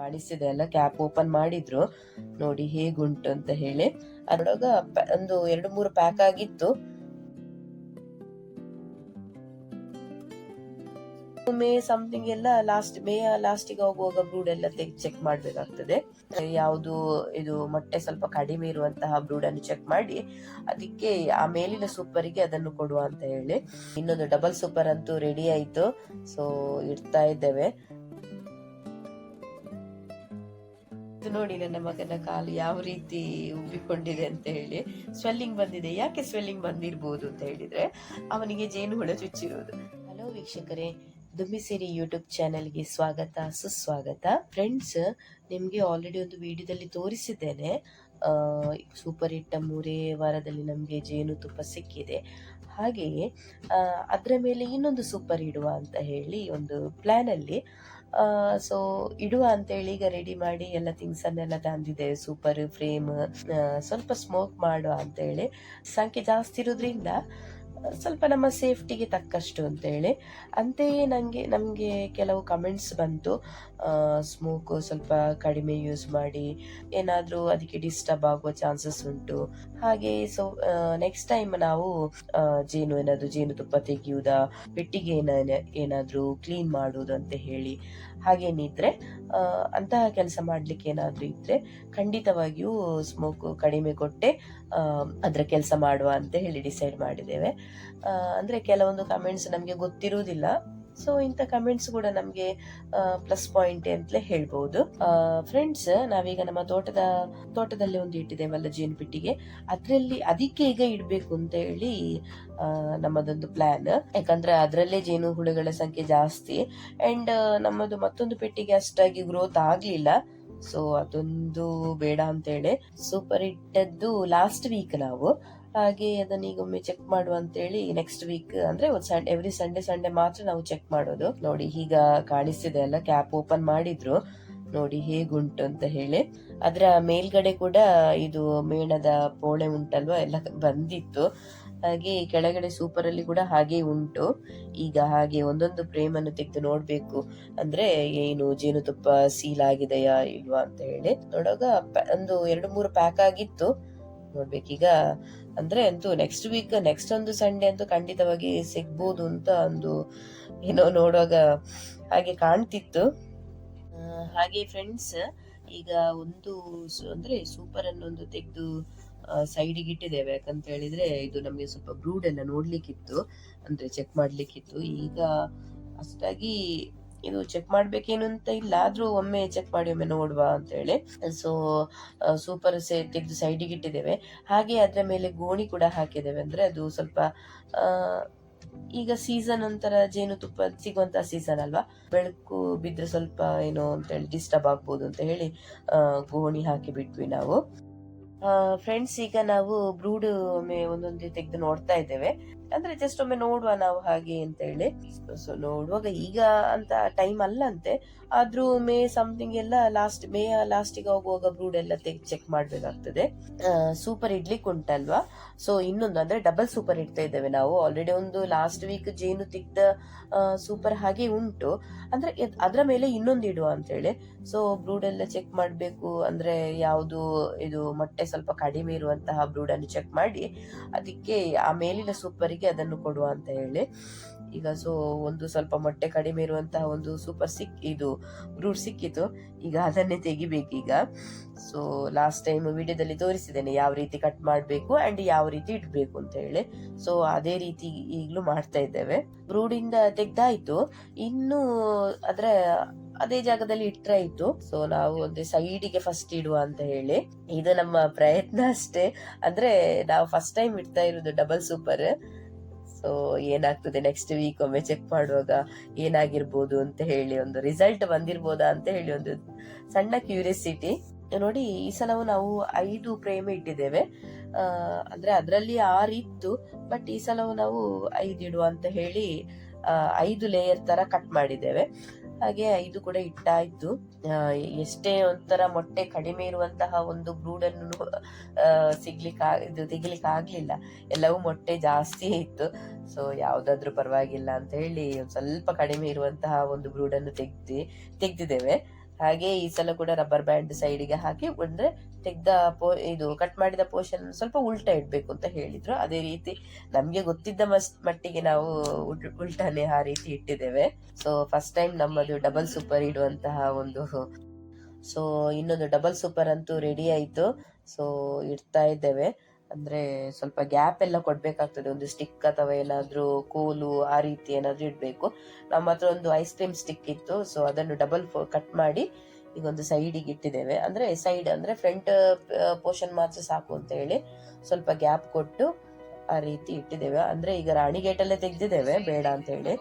ಕಾಣಿಸ್ತಿದೆ ಅಲ್ಲ, cap open ಮಾಡಿದ್ರು. ನೋಡಿ ಹೇಗುಂಟು ಅಂತ ಹೇಳಿ. ಅದರೊಳಗ ಒಂದು ಎರಡು ಮೂರು ಪ್ಯಾಕ್ ಆಗಿತ್ತು. ಮೇ ಸಮಥಿಂಗ್ ಎಲ್ಲ ಲಾಸ್ಟ್ ಮೇ ಲಾಸ್ಟಿಗೆ ಹೋಗುವಾಗ ಬ್ರೂಡ್ ಎಲ್ಲ ತೆಗೆದು ಚೆಕ್ ಮಾಡ್ಬೇಕಾಗ್ತದೆ. ಯಾವುದು ಇದು ಮೊಟ್ಟೆ ಸ್ವಲ್ಪ ಕಡಿಮೆ ಇರುವಂತಹ ಬ್ರೂಡ್ ಅನ್ನು ಚೆಕ್ ಮಾಡಿ, ಅದಕ್ಕೆ ಆ ಮೇಲಿನ ಸೂಪರಿಗೆ ಅದನ್ನು ಕೊಡುವ ಅಂತ ಹೇಳಿ. ಇನ್ನೊಂದು ಡಬಲ್ ಸೂಪರ್ ಅಂತೂ ರೆಡಿ ಆಯ್ತು. ಸೊ ಇಡ್ತಾ ಇದ್ದೇವೆ. ಇದು ನೋಡಿ ನನ್ನ ಮಗನ ಕಾಲು ಯಾವ ರೀತಿ ಉಬ್ಬಿಕೊಂಡಿದೆ ಅಂತ ಹೇಳಿ. ಸ್ವೆಲ್ಲಿಂಗ್ ಬಂದಿದೆ. ಯಾಕೆ ಸ್ವೆಲ್ಲಿಂಗ್ ಬಂದಿರ್ಬೋದು ಅಂತ ಹೇಳಿದ್ರೆ ಅವನಿಗೆ ಜೇನು ಹುಳ ಚುಚ್ಚಿರೋದು. ಹಲೋ ವೀಕ್ಷಕರೇ, ದುಮ್ಮಿಸಿರಿ ಯೂಟ್ಯೂಬ್ ಚಾನೆಲ್ಗೆ ಸ್ವಾಗತ, ಸುಸ್ವಾಗತ. ಫ್ರೆಂಡ್ಸ್ ನಿಮಗೆ ಆಲ್ರೆಡಿ ಒಂದು ವಿಡಿಯೋದಲ್ಲಿ ತೋರಿಸಿದ್ದೇನೆ. ಸೂಪರ್ ಹಿಟ್ಟ ಮೂರೇ ವಾರದಲ್ಲಿ ನಮಗೆ ಜೇನುತುಪ್ಪ ಸಿಕ್ಕಿದೆ. ಹಾಗೆಯೇ ಅದರ ಮೇಲೆ ಇನ್ನೊಂದು ಸೂಪರ್ ಇಡುವ ಅಂತ ಹೇಳಿ ಒಂದು ಪ್ಲ್ಯಾನಲ್ಲಿ ಸೊ ಇಡುವ ಅಂತೇಳಿ ಈಗ ರೆಡಿ ಮಾಡಿ ಎಲ್ಲ ಥಿಂಗ್ಸನ್ನೆಲ್ಲ ತಂದಿದೆ ಸೂಪರ್ ಫ್ರೇಮ್ ಸ್ವಲ್ಪ ಸ್ಮೋಕ್ ಮಾಡುವ ಅಂತೇಳಿ. ಸಂಖ್ಯೆ ಜಾಸ್ತಿ ಇರೋದ್ರಿಂದ ಸ್ವಲ್ಪ ನಮ್ಮ ಸೇಫ್ಟಿಗೆ ತಕ್ಕಷ್ಟು ಅಂತೇಳಿ. ಅಂತೆಯೇ ನನಗೆ ನಮಗೆ ಕೆಲವು ಕಮೆಂಟ್ಸ್ ಬಂತು. ಸ್ಮೋಕು ಸ್ವಲ್ಪ ಕಡಿಮೆ ಯೂಸ್ ಮಾಡಿ, ಏನಾದರೂ ಅದಕ್ಕೆ ಡಿಸ್ಟರ್ಬ್ ಆಗುವ ಚಾನ್ಸಸ್ ಉಂಟು. ಹಾಗೆ ಸೊ ನೆಕ್ಸ್ಟ್ ಟೈಮ್ ನಾವು ಜೇನು ಏನಾದರೂ ಜೇನುತುಪ್ಪ ತೆಗೆಯುವುದ, ಪೆಟ್ಟಿಗೆ ಏನ, ಏನಾದರೂ ಕ್ಲೀನ್ ಮಾಡುವುದು ಅಂತ ಹೇಳಿ. ಹಾಗೇನಿದ್ರೆ ಅಂತಹ ಕೆಲಸ ಮಾಡಲಿಕ್ಕೆ ಏನಾದರೂ ಇದ್ರೆ ಖಂಡಿತವಾಗಿಯೂ ಸ್ಮೋಕ್ ಕಡಿಮೆ ಕೊಟ್ಟೆ ಅದರ ಕೆಲಸ ಮಾಡುವ ಅಂತ ಹೇಳಿ ಡಿಸೈಡ್ ಮಾಡಿದ್ದೇವೆ. ಅಂದ್ರೆ ಕೆಲವೊಂದು ಕಮೆಂಟ್ಸ್ ನಮಗೆ ಗೊತ್ತಿರುವುದಿಲ್ಲ. ಸೊ ಇಂಥ ಕಮೆಂಟ್ಸ್ ಕೂಡ ನಮಗೆ ಪ್ಲಸ್ ಪಾಯಿಂಟ್ ಅಂತಲೇ ಹೇಳ್ಬೋದು. ಫ್ರೆಂಡ್ಸ್ ನಾವೀಗ ನಮ್ಮ ತೋಟದ, ತೋಟದಲ್ಲಿ ಒಂದು ಇಟ್ಟಿದ್ದೇವಲ್ಲ ಜೇನು ಪೆಟ್ಟಿಗೆ. ಅದರಲ್ಲಿ ಅದಕ್ಕೆ ಈಗ ಇಡಬೇಕು ಅಂತ ಹೇಳಿ ನಮ್ಮದೊಂದು ಪ್ಲಾನ್ ಯಾಕಂದ್ರೆ ಅದರಲ್ಲೇ ಜೇನು ಹುಳುಗಳ ಸಂಖ್ಯೆ ಜಾಸ್ತಿ. ಅಂಡ್ ನಮ್ಮದು ಮತ್ತೊಂದು ಪೆಟ್ಟಿಗೆ ಅಷ್ಟಾಗಿ ಗ್ರೋತ್ ಆಗ್ಲಿಲ್ಲ. ಸೊ ಅದೊಂದು ಬೇಡ ಅಂತೇಳಿ ಸೂಪರ್ ಇಟ್ಟದ್ದು ಲಾಸ್ಟ್ ವೀಕ್ ನಾವು. ಹಾಗೆ ಅದನ್ನ ಈಗ ಒಮ್ಮೆ ಚೆಕ್ ಮಾಡುವ ಅಂತೇಳಿ ನೆಕ್ಸ್ಟ್ ವೀಕ್ ಅಂದ್ರೆ ಒಂದು ಸಂಡೆ ಎವ್ರಿ ಸಂಡೆ ಸಂಡೇ ಮಾತ್ರ ನಾವು ಚೆಕ್ ಮಾಡೋದು. ನೋಡಿ ಈಗ ಕಾಣಿಸ್ತಿದೆ ಅಲ್ಲ ಕ್ಯಾಪ್ ಓಪನ್ ಮಾಡಿದ್ರು. ನೋಡಿ ಹೇಗುಂಟು ಅಂತ ಹೇಳಿ. ಅದರ ಮೇಲ್ಗಡೆ ಕೂಡ ಇದು ಮೇಣದ ಪೋಳೆ ಉಂಟಲ್ವಾ, ಎಲ್ಲ ಬಂದಿತ್ತು. ಹಾಗೆ ಕೆಳಗಡೆ ಸೂಪರ್ ಅಲ್ಲಿ ಕೂಡ ಹಾಗೆ ಉಂಟು. ಈಗ ಹಾಗೆ ಒಂದೊಂದು ಫ್ರೇಮ್ ಅನ್ನು ತೆಗೆದು ನೋಡ್ಬೇಕು. ಅಂದ್ರೆ ಏನು ಜೇನುತುಪ್ಪ ಸೀಲ್ ಆಗಿದೆಯಾ ಇಲ್ವಾ ಅಂತ ಹೇಳಿ. ನೋಡುವಾಗ ಒಂದು ಎರಡು ಮೂರು ಪ್ಯಾಕ್ ಆಗಿತ್ತು. ನೋಡ್ಬೇಕೀಗ. ಅಂದ್ರೆ ಅಂತೂ ನೆಕ್ಸ್ಟ್ ವೀಕ್ ನೆಕ್ಸ್ಟ್ ಒಂದು ಸಂಡೇ ಅಂತೂ ಖಂಡಿತವಾಗಿ ಸಿಗ್ಬೋದು ಅಂತ ಒಂದು ಏನೋ ನೋಡುವಾಗ ಹಾಗೆ ಕಾಣ್ತಿತ್ತು. ಹಾಗೆ ಫ್ರೆಂಡ್ಸ್ ಈಗ ಒಂದು ಅಂದ್ರೆ ಸೂಪರ್ ಅನ್ನೊಂದು ತೆಗೆದು ಸೈಡಿಗೆ ಇಟ್ಟಿದ್ದೇವೆ. ಯಾಕಂತ ಹೇಳಿದ್ರೆ ಇದು ನಮಗೆ ಸ್ವಲ್ಪ ಬ್ರೂಡ್ ಎಲ್ಲ ನೋಡ್ಲಿಕ್ಕಿತ್ತು. ಅಂದ್ರೆ ಚೆಕ್ ಮಾಡ್ಲಿಕ್ಕಿತ್ತು. ಈಗ ಅಷ್ಟಾಗಿ ಇದು ಚೆಕ್ ಮಾಡ್ಬೇಕೇನು ಅಂತ ಇಲ್ಲ, ಆದ್ರೂ ಒಮ್ಮೆ ಚೆಕ್ ಮಾಡಿ ಒಮ್ಮೆ ನೋಡುವ ಅಂತ ಹೇಳಿ. ಸೊ ಸೂಪರ್ ಸೇ ತೆಗೆದು ಸೈಡಿಗೆ ಇಟ್ಟಿದ್ದೇವೆ. ಹಾಗೆ ಅದರ ಮೇಲೆ ಗೋಣಿ ಕೂಡ ಹಾಕಿದ್ದೇವೆ ಅಂದ್ರೆ ಅದು ಸ್ವಲ್ಪ ಈಗ ಸೀಸನ್ ಒಂಥರ ಜೇನುತುಪ್ಪ ಸಿಗುವಂತ ಸೀಸನ್ ಅಲ್ವಾ? ಬೆಳಕು ಬಿದ್ರೆ ಸ್ವಲ್ಪ ಏನೋ ಅಂತ ಹೇಳಿ ಡಿಸ್ಟರ್ಬ್ ಆಗ್ಬೋದು ಅಂತ ಹೇಳಿ ಗೋಣಿ ಹಾಕಿ ಬಿಟ್ವಿ ನಾವು ಫ್ರೆಂಡ್ಸ್ ಈಗ ನಾವು ಬ್ರೂಡ್ ಒಮ್ಮೆ ಒಂದೊಂದು ತೆಗೆದು ನೋಡ್ತಾ ಇದ್ದೇವೆ. ಅಂದ್ರೆ ಜಸ್ಟ್ ಒಮ್ಮೆ ನೋಡುವ ನಾವು ಹಾಗೆ ಅಂತ ಹೇಳಿ. ಸೊ ನೋಡುವಾಗ ಈಗ ಅಂತ ಟೈಮ್ ಅಲ್ಲಂತೆ. ಆದ್ರೂ ಮೇ ಸಮಥಿಂಗ್ ಎಲ್ಲ ಲಾಸ್ಟ್ ಮೇ ಲಾಸ್ಟಿಗೆ ಹೋಗುವಾಗ ಬ್ರೂಡ್ ಎಲ್ಲ ತೆಗೆದು ಚೆಕ್ ಮಾಡ್ಬೇಕಾಗ್ತದೆ. ಸೂಪರ್ ಇಡ್ಲಿಕ್ಕೆ ಉಂಟಲ್ವಾ? ಸೊ ಇನ್ನೊಂದು ಅಂದ್ರೆ ಡಬಲ್ ಸೂಪರ್ ಇಡ್ತಾ ಇದ್ದೇವೆ ನಾವು. ಆಲ್ರೆಡಿ ಒಂದು ಲಾಸ್ಟ್ ವೀಕ್ ಜೇನು ತೆಗ್ದ ಸೂಪರ್ ಹಾಗೆ ಉಂಟು. ಅಂದ್ರೆ ಅದರ ಮೇಲೆ ಇನ್ನೊಂದು ಇಡುವ ಅಂತ ಹೇಳಿ. ಸೊ ಬ್ರೂಡ್ ಎಲ್ಲ ಚೆಕ್ ಮಾಡಬೇಕು. ಅಂದ್ರೆ ಯಾವುದು ಇದು ಮೊಟ್ಟೆ ಸ್ವಲ್ಪ ಕಡಿಮೆ ಇರುವಂತಹ ಬ್ರೂಡ್ ಅನ್ನು ಚೆಕ್ ಮಾಡಿ. ಅದಕ್ಕೆ ಆ ಮೇಲಿನ ಸೂಪರಿಗೆ ಅದನ್ನು ಕೊಡುವ ಅಂತ ಹೇಳಿ. ಈಗ ಸೊ ಒಂದು ಸ್ವಲ್ಪ ಮೊಟ್ಟೆ ಕಡಿಮೆ ಇರುವಂತಹ ಒಂದು ಸೂಪರ್ ಸಿಕ್ ಇದು ಬ್ರೂಡ್ ಸಿಕ್ಕಿತು ಈಗ ಅದನ್ನೇ ತೆಗಿಬೇಕೀಗ ಸೊ ಲಾಸ್ಟ್ ಟೈಮ್ ವಿಡಿಯೋದಲ್ಲಿ ತೋರಿಸಿದ್ದೇನೆ ಯಾವ ರೀತಿ ಕಟ್ ಮಾಡಬೇಕು ಅಂಡ್ ಯಾವ ರೀತಿ ಇಡಬೇಕು ಅಂತ ಹೇಳಿ. ಸೊ ಅದೇ ರೀತಿ ಈಗಲೂ ಮಾಡ್ತಾ ಇದ್ದೇವೆ. ಬ್ರೂಡಿಂದ ತೆಗ್ದಾಯ್ತು. ಇನ್ನು ಅದ್ರ ಅದೇ ಜಾಗದಲ್ಲಿ ಇಟ್ರೆ ಆಯ್ತು. ಸೊ ನಾವು ಒಂದು ಸೈಡಿಗೆ ಫಸ್ಟ್ ಇಡುವ ಅಂತ ಹೇಳಿ. ಇದು ನಮ್ಮ ಪ್ರಯತ್ನ ಅಷ್ಟೇ. ಅಂದ್ರೆ ನಾವು ಫಸ್ಟ್ ಟೈಮ್ ಇಡ್ತಾ ಇರೋದು ಡಬಲ್ ಸೂಪರ್ ಸೊ ಏನಾಗ್ತದೆ ನೆಕ್ಸ್ಟ್ ವೀಕ್ ಒಮ್ಮೆ ಚೆಕ್ ಮಾಡುವಾಗ ಏನಾಗಿರ್ಬೋದು ಅಂತ ಹೇಳಿ ಒಂದು ರಿಸಲ್ಟ್ ಬಂದಿರ್ಬೋದಾ ಅಂತ ಹೇಳಿ ಒಂದು ಸಣ್ಣ ಕ್ಯೂರಿಯಾಸಿಟಿ ನೋಡಿ, ಈ ಸಲವು ನಾವು ಐದು ಪ್ರೇಮ ಇಟ್ಟಿದ್ದೇವೆ. ಅಂದ್ರೆ ಅದರಲ್ಲಿ ಆರು ಇತ್ತು ಬಟ್ ಈ ಸಲವು ನಾವು ಐದು ಇಡುವ ಅಂತ ಹೇಳಿ ಐದು ಲೇಯರ್ ತರ ಕಟ್ ಮಾಡಿದ್ದೇವೆ. ಹಾಗೆ ಇದು ಕೂಡ ಇಟ್ಟಾಯ್ತು. ಎಷ್ಟೇ ಒಂಥರ ಮೊಟ್ಟೆ ಕಡಿಮೆ ಇರುವಂತಹ ಒಂದು ಬ್ರೂಡನ್ನು ಸಿಗ್ಲಿಕ್ಕೆ ಇದು ತೆಗಿಲಿಕ್ಕೆ ಆಗ್ಲಿಲ್ಲ. ಎಲ್ಲವೂ ಮೊಟ್ಟೆ ಜಾಸ್ತಿ ಇತ್ತು. ಸೊ ಯಾವ್ದಾದ್ರು ಪರವಾಗಿಲ್ಲ ಅಂತ ಹೇಳಿ ಸ್ವಲ್ಪ ಕಡಿಮೆ ಇರುವಂತಹ ಒಂದು ಬ್ರೂಡನ್ನು ತೆಗ್ದಿ, ತೆಗ್ದಿದ್ದೇವೆ. ಹಾಗೆ ಈ ಸಲ ಕೂಡ ರಬ್ಬರ್ ಬ್ಯಾಂಡ್ ಸೈಡಿಗೆ ಹಾಕಿ ಅಂದ್ರೆ ತೆಗ್ದ ಪೋ, ಇದು ಕಟ್ ಮಾಡಿದ ಪೋರ್ಷನ್ ಸ್ವಲ್ಪ ಉಲ್ಟಾ ಇಡ್ಬೇಕು ಅಂತ ಹೇಳಿದ್ರು. ಅದೇ ರೀತಿ ನಮ್ಗೆ ಗೊತ್ತಿದ್ದ ಮಸ್, ಮಟ್ಟಿಗೆ ನಾವು ಉಲ್- ಉಲ್ಟಾನೆ ಆ ರೀತಿ ಇಟ್ಟಿದ್ದೇವೆ. ಸೊ ಫಸ್ಟ್ ಟೈಮ್ ನಮ್ಮದು ಡಬಲ್ ಸೂಪರ್ ಇಡುವಂತಹ ಒಂದು ಸೊ ಇನ್ನೊಂದು ಡಬಲ್ ಸೂಪರ್ ಅಂತೂ ರೆಡಿ ಆಯ್ತು. ಸೊ ಇಡ್ತಾ ಇದ್ದೇವೆ. ಅಂದ್ರೆ ಸ್ವಲ್ಪ ಗ್ಯಾಪ್ ಎಲ್ಲ ಕೊಡ್ಬೇಕಾಗ್ತದೆ. ಒಂದು ಸ್ಟಿಕ್ ಅಥವಾ ಏನಾದ್ರೂ ಕೋಲು ಆ ರೀತಿ ಏನಾದ್ರೂ ಇಡ್ಬೇಕು. ನಮ್ಮ ಹತ್ರ ಒಂದು ಐಸ್ ಕ್ರೀಮ್ ಸ್ಟಿಕ್ ಇತ್ತು. ಸೊ ಅದನ್ನು ಡಬಲ್ ಕಟ್ ಮಾಡಿ ಈಗ ಒಂದು ಸೈಡಿಗೆ ಇಟ್ಟಿದ್ದೇವೆ. ಅಂದ್ರೆ ಸೈಡ್ ಅಂದ್ರೆ ಫ್ರಂಟ್ ಪೋರ್ಷನ್ ಮಾತ್ರ ಸಾಕು ಅಂತ ಹೇಳಿ ಸ್ವಲ್ಪ ಗ್ಯಾಪ್ ಕೊಟ್ಟು ಆ ರೀತಿ ಇಟ್ಟಿದ್ದೇವೆ. ಅಂದ್ರೆ ಈಗ ರಾಣಿ ಗೇಟ್ ಅಲ್ಲೇ ತೆಗ್ದಿದ್ದೇವೆ. ಬೇಡ ಅಂತ ಹೇಳಿ.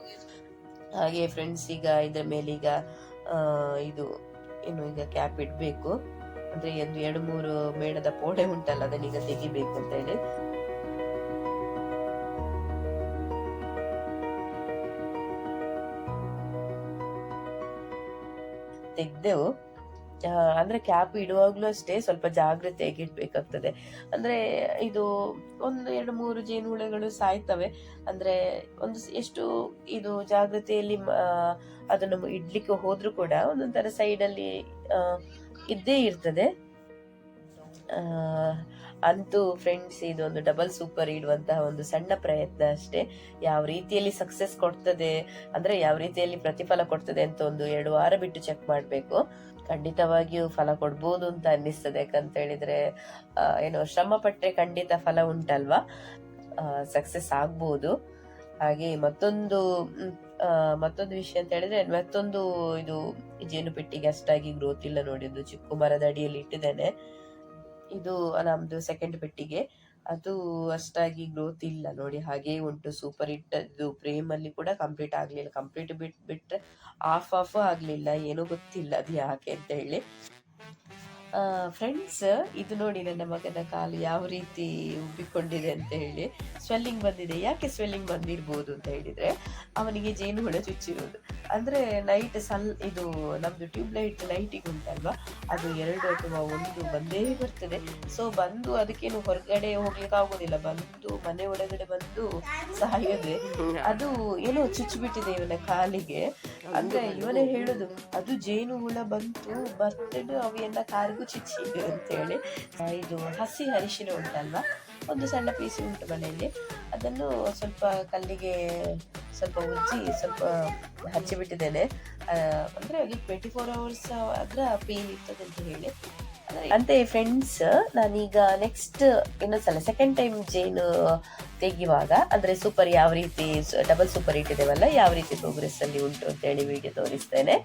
ಹಾಗೆ ಫ್ರೆಂಡ್ಸ್ ಈಗ ಇದ್ರ ಮೇಲೆ ಈಗ ಇದು, ಇನ್ನು ಈಗ ಕ್ಯಾಪ್ ಇಡ್ಬೇಕು. ಅಂದ್ರೆ ಒಂದು ಎರಡು ಮೂರು ಮೇಣದ ಪೋಡೆ ಉಂಟಲ್ಲ ಅದನ್ನೀಗ ತೆಗಿಬೇಕು ಅಂತ ಹೇಳಿ. ತೆಗ್ದೆವು. ಅಂದ್ರೆ ಕ್ಯಾಪ್ ಇಡುವಾಗ್ಲೂ ಅಷ್ಟೇ ಸ್ವಲ್ಪ ಜಾಗ್ರತೆಯಾಗಿ ಇಡ್ಬೇಕಾಗ್ತದೆ. ಅಂದ್ರೆ ಇದು ಒಂದು ಎರಡು ಮೂರು ಜೇನುಹುಳಗಳು ಸಾಯ್ತವೆ. ಅಂದ್ರೆ ಒಂದು ಎಷ್ಟು ಇದು ಜಾಗ್ರತೆಯಲ್ಲಿ ಅದನ್ನು ಇಡ್ಲಿಕ್ಕೆ ಹೋದ್ರೂ ಕೂಡ ಒಂದೊಂದರ ಸೈಡ್ ಅಲ್ಲಿ ಆ, ಇದ್ದೇ ಇರ್ತದೆ. ಅಂತೂ ಫ್ರೆಂಡ್ಸ್ ಇದೊಂದು ಡಬಲ್ ಸೂಪರ್ ಇಡುವಂತಹ ಒಂದು ಸಣ್ಣ ಪ್ರಯತ್ನ ಅಷ್ಟೇ. ಯಾವ ರೀತಿಯಲ್ಲಿ ಸಕ್ಸಸ್ ಕೊಡ್ತದೆ, ಅಂದ್ರೆ ಯಾವ ರೀತಿಯಲ್ಲಿ ಪ್ರತಿಫಲ ಕೊಡ್ತದೆ ಅಂತ ಒಂದು ಎರಡು ವಾರ ಬಿಟ್ಟು ಚೆಕ್ ಮಾಡಬೇಕು. ಖಂಡಿತವಾಗಿಯೂ ಫಲ ಕೊಡ್ಬೋದು ಅಂತ ಅನ್ನಿಸ್ತದೆ. ಯಾಕಂತ ಹೇಳಿದ್ರೆ ಏನು ಶ್ರಮ ಪಟ್ಟರೆ ಖಂಡಿತ ಫಲ ಉಂಟಲ್ವಾ? ಸಕ್ಸಸ್ ಆಗ್ಬೋದು. ಹಾಗೆ ಮತ್ತೊಂದು ಮತ್ತೊಂದು ವಿಷಯ ಅಂತ ಹೇಳಿದ್ರೆ, ಮತ್ತೊಂದು ಇದು ಜೇನು ಪೆಟ್ಟಿಗೆ ಅಷ್ಟಾಗಿ ಗ್ರೋತ್ ಇಲ್ಲ ನೋಡಿ ಇದು ಚಿಕ್ಕು ಮರದ ಅಡಿಯಲ್ಲಿ ಇಟ್ಟಿದ್ದೇನೆ. ಇದು ನಮ್ದು ಸೆಕೆಂಡ್ ಪೆಟ್ಟಿಗೆ. ಅದು ಅಷ್ಟಾಗಿ ಗ್ರೋತ್ ಇಲ್ಲ ನೋಡಿ, ಹಾಗೆ ಉಂಟು. ಸೂಪರ್ ಅದು ಪ್ರೇಮ್ ಅಲ್ಲಿ ಕೂಡ ಕಂಪ್ಲೀಟ್ ಆಗ್ಲಿಲ್ಲ. ಕಂಪ್ಲೀಟ್ ಬಿಟ್, ಬಿಟ್ರೆ ಆಫ್ ಆಫ್ ಆಗ್ಲಿಲ್ಲ. ಏನೋ ಗೊತ್ತಿಲ್ಲ ಅದು ಯಾಕೆ ಅಂತ ಹೇಳಿ. ಫ್ರೆಂಡ್ಸ್ ಇದು ನೋಡಿ ನನ್ನ ಮಗನ ಕಾಲು ಯಾವ ರೀತಿ ಉಬ್ಬಿಕೊಂಡಿದೆ ಅಂತ ಹೇಳಿ. ಸ್ವೆಲ್ಲಿಂಗ್ ಬಂದಿದೆ. ಯಾಕೆ ಸ್ವೆಲ್ಲಿಂಗ್ ಬಂದಿರ್ಬೋದು ಅಂತ ಹೇಳಿದ್ರೆ ಅವನಿಗೆ ಜೇನುಹುಳ ಚುಚ್ಚಿರೋದು. ಅಂದ್ರೆ ನೈಟ್ ಸಲ್ ಇದು ನಮ್ದು ಟ್ಯೂಬ್ ಲೈಟ್ ಲೈಟಿಗೆ ಉಂಟಲ್ವಾ ಅದು ಎರಡು ಅಥವಾ ಒಂದು ಬಂದೇ ಬರ್ತದೆ. ಸೊ ಬಂದು ಅದಕ್ಕೇನು ಹೊರಗಡೆ ಹೋಗ್ಲಿಕ್ಕೆ ಆಗೋದಿಲ್ಲ. ಬಂದು ಮನೆ ಒಳಗಡೆ ಬಂದು ಸಾಯೋದೆ. ಅದು ಏನೋ ಚುಚ್ಚಿಬಿಟ್ಟಿದೆ ಇವನ ಕಾಲಿಗೆ. ಅಂದ್ರೆ ಇವನೇ ಹೇಳುದು, ಅದು ಜೇನು ಹುಳ ಬಂತು, ಬರ್ತಡು ಅವೆಲ್ಲ ಕಾರಿಗೂ ಚಿಚ್ಚಿದೆ ಅಂತ ಹೇಳಿ ಇದು ಹಸಿ ಅರಿಶಿನ ಉಂಟಲ್ವಾ? ಒಂದು ಸಣ್ಣ ಪೀಸ್ ಉಂಟು ಮನೆಯಲ್ಲಿ. ಅದನ್ನು ಸ್ವಲ್ಪ ಕಲ್ಲಿಗೆ ಸ್ವಲ್ಪ ಉಜ್ಜಿ, ಸ್ವಲ್ಪ ಹಚ್ಚಿಬಿಟ್ಟಿದ್ದೇನೆ. ಅಂದರೆ ಅಂದ್ರೆ ಅದು ಟ್ವೆಂಟಿ ಫೋರ್ ಅವರ್ಸ್ ಆದ್ರೆ ಪೇನ್ ಇರ್ತದೆ ಅಂತ ಹೇಳಿ. ಅಂತೆ ಫ್ರೆಂಡ್ಸ್ ನಾನೀಗ ನೆಕ್ಸ್ಟ್ ಇನ್ನೊಂದ್ಸಲ ಸೆಕೆಂಡ್ ಟೈಮ್ ಜೇನು ತೆಗೆಯುವಾಗ, ಅಂದರೆ ಸೂಪರ್ ಯಾವ ರೀತಿ ಡಬಲ್ ಸೂಪರ್ ಇಟ್ಟಿದ್ದೇವಲ್ಲ, ಯಾವ ರೀತಿ ಪ್ರೋಗ್ರೆಸ್ ಅಲ್ಲಿ ಉಂಟು ಅಂತ ಹೇಳಿ ವಿಡಿಯೋ ತೋರಿಸ್ತೇನೆ.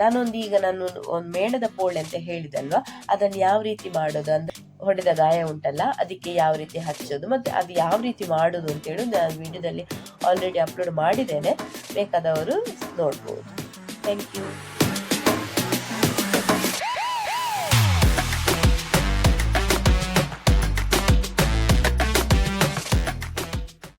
ನಾನೊಂದು ಈಗ ನಾನು ಒಂದು ಮೇಣದ ಪೋಳೆ ಅಂತ ಹೇಳಿದಲ್ವಾ, ಅದನ್ನು ಯಾವ ರೀತಿ ಮಾಡೋದು ಅಂದ್ರೆ, ಹೊಡೆದ ಗಾಯ ಉಂಟಲ್ಲ, ಅದಕ್ಕೆ ಯಾವ ರೀತಿ ಹಚ್ಚೋದು, ಮತ್ತೆ ಅದು ಯಾವ ರೀತಿ ಮಾಡೋದು ಅಂತ ಹೇಳಿ ನಾನು ವಿಡಿಯೋದಲ್ಲಿ ಆಲ್ರೆಡಿ ಅಪ್ಲೋಡ್ ಮಾಡಿದ್ದೇನೆ. ಬೇಕಾದವರು ನೋಡ್ಬೋದು. Thank you